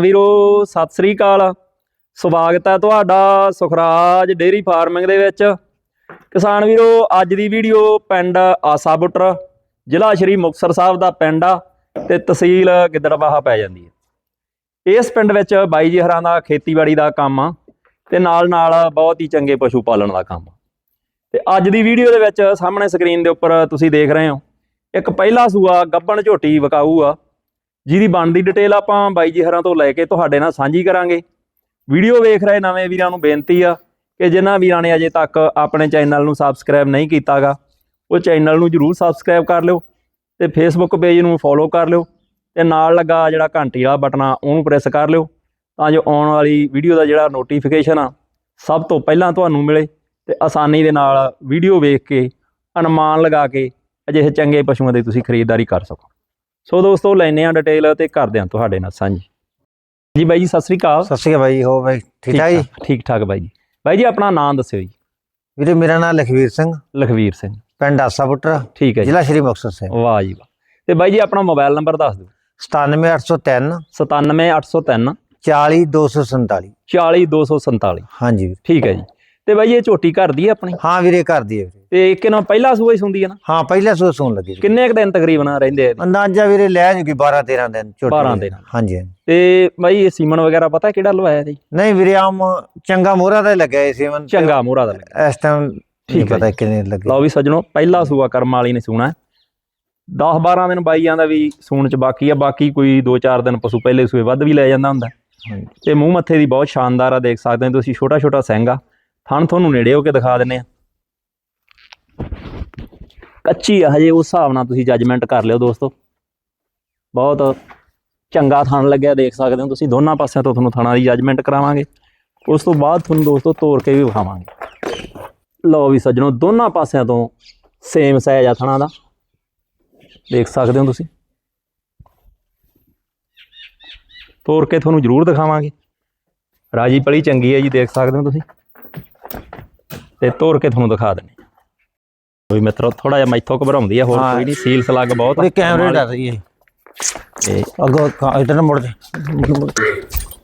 ਵੀਰੋ, ਸਤਿ ਸ੍ਰੀ ਅਕਾਲ। ਸਵਾਗਤ ਹੈ ਤੁਹਾਡਾ ਸੁਖਰਾਜ ਡੇਰੀ ਫਾਰਮਿੰਗ ਦੇ ਵਿੱਚ। ਕਿਸਾਨ ਵੀਰੋ, ਅੱਜ ਦੀ ਵੀਡੀਓ ਪਿੰਡ ਆਸਾ ਬੁੱਟਰ, ਜ਼ਿਲ੍ਹਾ ਸ਼੍ਰੀ ਮੁਕਤਸਰ ਸਾਹਿਬ ਦਾ ਪਿੰਡ ਆ ਤੇ ਤਹਿਸੀਲ ਗਿੱਦੜਬਾਹਾ ਪੈ ਜਾਂਦੀ ਹੈ। ਇਸ ਪਿੰਡ ਵਿੱਚ ਬਾਈ ਜੀ ਹਰਾਂ ਦਾ ਖੇਤੀਬਾੜੀ ਦਾ ਕੰਮ ਆ ਤੇ ਨਾਲ ਨਾਲ ਬਹੁਤ ਹੀ ਚੰਗੇ ਪਸ਼ੂ ਪਾਲਣ ਦਾ ਕੰਮ ਆ। ਤੇ ਅੱਜ ਦੀ ਵੀਡੀਓ ਦੇ ਵਿੱਚ ਸਾਹਮਣੇ ਸਕਰੀਨ ਦੇ ਉੱਪਰ ਤੁਸੀਂ ਦੇਖ ਰਹੇ ਹੋ, ਇੱਕ ਪਹਿਲਾ ਸੂਆ ਗੱਬਣ ਝੋਟੀ ਵਿਕਾਊ ਆ। ਜਿਹਦੀ ਬਣਦੀ ਡਿਟੇਲ ਆਪਾਂ ਬਾਈ ਜੀ ਹਰਾਂ ਤੋਂ ਲੈ ਕੇ ਤੁਹਾਡੇ ਨਾਲ ਸਾਂਝੀ ਕਰਾਂਗੇ। ਵੀਡੀਓ ਵੇਖ ਰਹੇ ਨਵੇਂ ਵੀਰਾਂ ਨੂੰ ਬੇਨਤੀ ਆ ਕਿ ਜਿਨ੍ਹਾਂ ਵੀਰਾਂ ਨੇ ਅਜੇ ਤੱਕ ਆਪਣੇ ਚੈਨਲ ਨੂੰ ਸਬਸਕ੍ਰਾਈਬ ਨਹੀਂ ਕੀਤਾਗਾ, ਉਹ ਚੈਨਲ ਨੂੰ ਜਰੂਰ ਸਬਸਕ੍ਰਾਈਬ ਕਰ ਲਿਓ ਤੇ ਫੇਸਬੁੱਕ ਪੇਜ ਨੂੰ ਫੋਲੋ ਕਰ ਲਿਓ ਤੇ ਨਾਲ ਲੱਗਾ ਜਿਹੜਾ ਘੰਟੀ ਵਾਲਾ ਬਟਨ ਆ, ਉਹਨੂੰ ਪ੍ਰੈਸ ਕਰ ਲਿਓ ਤਾਂ ਜੋ ਆਉਣ ਵਾਲੀ ਵੀਡੀਓ ਦਾ ਜਿਹੜਾ ਨੋਟੀਫਿਕੇਸ਼ਨ ਆ, ਸਭ ਤੋਂ ਪਹਿਲਾਂ ਤੁਹਾਨੂੰ ਮਿਲੇ ਤੇ ਆਸਾਨੀ ਦੇ ਨਾਲ ਵੀਡੀਓ ਵੇਖ ਕੇ, ਅਨੁਮਾਨ ਲਗਾ ਕੇ ਅਜਿਹੇ ਚੰਗੇ ਪਸ਼ੂਆਂ ਦੀ ਤੁਸੀਂ ਖਰੀਦਦਾਰੀ ਕਰ ਸਕੋ। ਸੋ ਦੋਸਤੋ ਲੈਨੇ ਆ ਡਿਟੇਲ ਤੇ ਕਰਦੇ ਆ ਤੁਹਾਡੇ ਨਾਲ ਸਾਂਝੀ। ਜੀ ਬਾਈ ਜੀ ਸਤਿ ਸ੍ਰੀ ਅਕਾਲ। ਸਤਿ ਸ਼੍ਰੀ ਅਕਾਲ ਬਾਈ ਹੋ ਬਾਈ ਠੀਕ ਠਾਕ ਜੀ? ਠੀਕ ਠਾਕ ਬਾਈ ਜੀ। ਬਾਈ ਜੀ ਆਪਣਾ ਨਾਮ ਦੱਸਿਓ ਜੀ। ਵੀਰੇ ਮੇਰਾ ਨਾਮ ਲਖਵੀਰ ਸਿੰਘ। ਲਖਵੀਰ ਸਿੰਘ। ਪਿੰਡ ਆਸਾਪੁੱਟਰ ਠੀਕ ਹੈ ਜੀ। ਜ਼ਿਲ੍ਹਾ ਸ਼੍ਰੀ ਮੁਕਤਸਰ ਸਾਹਿਬ ਵਾਹ ਜੀ ਵਾਹ। ਤੇ ਬਾਈ ਜੀ ਆਪਣਾ ਮੋਬਾਈਲ ਨੰਬਰ ਦੱਸ ਦਿਓ। 97803 97803 40247 40247 ਹਾਂਜੀ। ਠੀਕ ਹੈ ਜੀ। ਤੇ ਬਾਈ ਇਹ ਝੋਟੀ ਘਰ ਦੀ ਹੈ ਆਪਣੀ? ਹਾਂ ਵੀਰੇ ਘਰ ਦੀ ਹੈ ਵੀਰੇ। ਤੇ ਕਿਨੋਂ ਪਹਿਲਾ ਸੂਆ ਹੀ ਸੁੰਦੀ ਹੈ ਨਾ? ਹਾਂ ਪਹਿਲਾਂ ਸੋ ਸੌਣ ਲੱਗੀ ਜੀ ਕਿੰਨੇ ਕੁ ਦਿਨ ਤਕਰੀਬਨ ਰਹਿੰਦੇ ਆ ਇਹਦੇ? ਅੰਦਾਜ਼ਾ ਵੀਰੇ ਲੈ ਜੂਗੀ 12 13 ਦਿਨ ਛੋਟੀ 12 ਵੀਰੇ। ਦਿਨ। ਹਾਂਜੀ ਹਾਂਜੀ। ਤੇ ਬਾਈ ਇਹ ਸੀਮਨ ਵਗੈਰਾ ਪਤਾ ਕਿਹੜਾ ਲਵਾਇਆ ਜੀ ਨਹੀਂ ਵੀਰੇ ਆਮ ਚੰਗਾ ਮੋਹਰਾ ਦਾ ਹੀ ਲੱਗਿਆ ਇਸ ਮਨ ਚੰਗਾ ਮੋਹਰਾ ਦਾ ਇਸ ਟਾਈਮ ਠੀਕ ਹੈ ਪਤਾ ਕਿੰਨੇ ਲੱਗੇ। ਲਓ ਵੀ ਸੱਜਣੋ ਪਹਿਲਾ ਸੂਆ ਕਰਮ ਵਾਲੀ ਨੇ ਸੂਣਾ। 10 12 ਦਿਨ ਬਾਈਆਂ ਦਾ ਵੀ ਸੂਣ ਚ ਬਾਕੀ ਆ ਬਾਕੀ ਕੋਈ 2-4 ਦਿਨ ਪਸ਼ੂ ਪਹਿਲੇ ਸੂਏ ਵੱਧ ਵੀ ਲੈ ਜਾਂਦਾ ਹੁੰਦਾ। ਹਾਂਜੀ। ਤੇ ਮੂੰਹ ਮੱਥੇ ਦੀ ਬਹੁਤ ਸ਼ਾਨਦਾਰ ਆ ਦੇਖ ਸਕਦੇ ਹੋ ਤੁਸੀਂ ਛੋਟਾ ਛੋਟਾ ਸਿੰਘ ਆ ਥਣ ਤੁਹਾਨੂੰ ਨੇੜੇ ਹੋ ਕੇ ਦਿਖਾ ਦਿੰਨੇ ਆ। ਕੱਚੀ ਆ ਹਜੇ, ਉਸ ਹਿਸਾਬ ਨਾਲ ਤੁਸੀਂ ਜੱਜਮੈਂਟ ਕਰ ਲਿਓ ਦੋਸਤੋ। ਬਹੁਤ ਚੰਗਾ ਥਣ ਲੱਗਿਆ, ਦੇਖ ਸਕਦੇ ਹੋ ਤੁਸੀਂ। ਦੋਨਾਂ ਪਾਸਿਆਂ ਤੋਂ ਤੁਹਾਨੂੰ ਥਣਾ ਦੀ ਜੱਜਮੈਂਟ ਕਰਾਵਾਂਗੇ। ਉਸ ਤੋਂ ਬਾਅਦ ਤੁਹਾਨੂੰ ਦੋਸਤੋ ਤੋੜ ਕੇ ਵੀ ਵਿਖਾਵਾਂਗੇ। ਲਓ ਵੀ ਸੱਜਣੋ, ਦੋਨਾਂ ਪਾਸਿਆਂ ਤੋਂ ਸੇਮ ਸਾਈਜ਼ ਆ ਥਣਾ ਦਾ। ਦੇਖ ਸਕਦੇ ਹੋ ਤੁਸੀਂ। ਤੋੜ ਕੇ ਤੁਹਾਨੂੰ ਜ਼ਰੂਰ ਦਿਖਾਵਾਂਗੇ। ਰਾਜੀ ਪਲੀ ਚੰਗੀ ਹੈ ਜੀ, ਦੇਖ ਸਕਦੇ ਹੋ ਤੁਸੀਂ। ਤੇ ਤੋੜ ਕੇ ਤੁਹਾਨੂੰ ਦਿਖਾ ਦਿੰਦੇ ਕੋਈ ਮਿੱਤਰੋ ਥੋੜਾ ਜਿਹਾ ਮੈਥੋਂ ਘਬਰਾਉਂਦੀ ਹੈ ਹੋਰ। ਕੋਈ ਨਹੀਂ ਸੀਲ ਸਲੱਗ ਬਹੁਤ ਆ। ਕੈਮਰੇ ਡਰ ਰਹੀ ਹੈ ਤੇ ਅੱਗੋਂ ਕਾ- ਇੱਧਰ ਨੂੰ ਮੁੜ ਦੇ ਮੁੜ-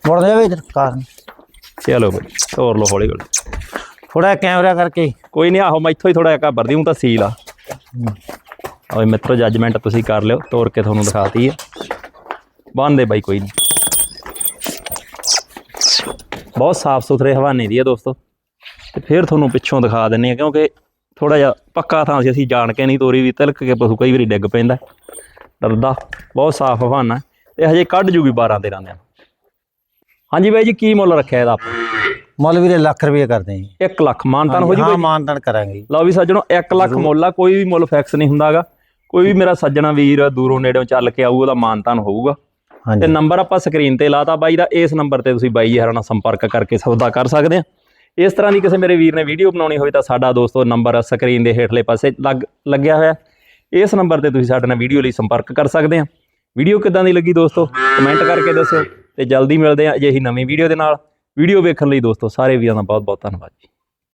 ਮੁੜ ਜਾਵੇ ਇੱਧਰ ਕਾਰ ਚਲੋ ਬਈ ਤੋੜ ਲਓ ਹੌਲੀ ਹੌਲੀ। ਥੋੜਾ ਕੈਮਰਾ ਕਰਕੇ। ਕੋਈ ਨਹੀਂ ਆਹੋ ਮੈਥੋਂ ਹੀ ਥੋੜਾ ਜਿਹਾ ਘਬਰ ਦੀ ਹੂੰ ਤਾਂ ਸੀਲ ਆ। ਓਏ ਮਿੱਤਰੋ ਜੱਜਮੈਂਟ ਤੁਸੀਂ ਕਰ ਲਿਓ ਤੋੜ ਕੇ ਤੁਹਾਨੂੰ ਦਿਖਾਤੀ ਹੈ ਬੰਦੇ ਬਾਈ ਕੋਈ ਨਹੀਂ ਬਹੁਤ ਸਾਫ਼ ਸੁਥਰੇ ਹਵਾਨੇ ਦੀ ਹੈ ਦੋਸਤੋ। ਤੇ ਫਿਰ ਤੁਹਾਨੂੰ ਪਿੱਛੋਂ ਦਿਖਾ ਦਿੰਨੇ ਆ ਕਿਉਂਕਿ ਥੋੜਾ ਜਿਹਾ ਪੱਕਾ ਥਾਂ ਸੀ ਅਸੀਂ ਜਾਣ ਕੇ ਨਹੀਂ ਤੋਰੀ ਵੀ ਤਿਲਕ ਕੇ ਪਸ਼ੂ ਕਈ ਵਾਰੀ ਡਿੱਗ ਪੈਂਦਾ ਡਰਦਾ ਬਹੁਤ ਸਾਫ਼ ਹਵਾਨਾ ਤੇ ਹਜੇ ਕੱਢ ਜੂਗੀ 12 13 ਦਿਨ। ਹਾਂਜੀ ਬਾਈ ਜੀ ਕੀ ਮੁੱਲ ਰੱਖਿਆ ਇਹਦਾ ਆਪਾਂ? ਮੁੱਲ ਵੀਰੇ ਲੱਖ ਰੁਪਏ ਕਰਦੇ ਜੀ। 1 ਲੱਖ ਮਾਨਤਾਨ ਹੋ ਜੀ ਹਾਂ ਮਾਨਤਾਨ ਕਰਾਂਗੇ ਜੀ। ਲਓ ਵੀ ਸੱਜਣੋ 1 ਲੱਖ ਮੁੱਲ ਆ ਕੋਈ ਵੀ ਮੁੱਲ ਫਿਕਸ ਨਹੀਂ ਹੁੰਦਾਗਾ। ਕੋਈ ਵੀ ਮੇਰਾ ਸੱਜਣਾ ਵੀਰ ਦੂਰੋਂ ਨੇੜਿਓਂ ਚੱਲ ਕੇ ਆਊ ਉਹਦਾ ਮਾਨਤਾਨ ਹੋਊਗਾ। ਤੇ ਨੰਬਰ ਆਪਾਂ ਸਕਰੀਨ ਤੇ ਲਾਤਾ ਬਾਈ ਦਾ ਇਸ ਨੰਬਰ ਤੇ ਤੁਸੀਂ ਬਾਈ ਹਰਾਂ ਨਾਲ ਸੰਪਰਕ ਕਰਕੇ ਸੌਦਾ ਕਰ ਸਕਦੇ ਆ। ਇਸ ਤਰ੍ਹਾਂ ਦੀ ਕਿਸੇ ਮੇਰੇ ਵੀਰ ਨੇ ਵੀਡੀਓ ਬਣਾਉਣੀ ਹੋਵੇ ਤਾਂ ਸਾਡਾ ਦੋਸਤੋ ਨੰਬਰ ਸਕਰੀਨ ਦੇ ਹੇਠਲੇ ਪਾਸੇ ਲੱਗ, ਲੱਗਿਆ ਹੋਇਆ ਇਸ ਨੰਬਰ ਤੇ ਤੁਸੀਂ ਸਾਡੇ ਨਾਲ ਵੀਡੀਓ ਲਈ ਸੰਪਰਕ ਕਰ ਸਕਦੇ ਆ ਵੀਡੀਓ ਕਿੱਦਾਂ ਦੀ ਲੱਗੀ ਦੋਸਤੋ? ਕਮੈਂਟ ਕਰਕੇ ਦੱਸਿਓ ਤੇ ਜਲਦੀ ਮਿਲਦੇ ਆ ਅਜਿਹੀ ਨਵੀਂ ਵੀਡੀਓ ਦੇ ਨਾਲ। ਵੀਡੀਓ ਵੇਖਣ ਲਈ ਦੋਸਤੋ, ਸਾਰੇ ਵੀਰਾਂ ਦਾ ਬਹੁਤ ਬਹੁਤ ਧੰਨਵਾਦ ਜੀ।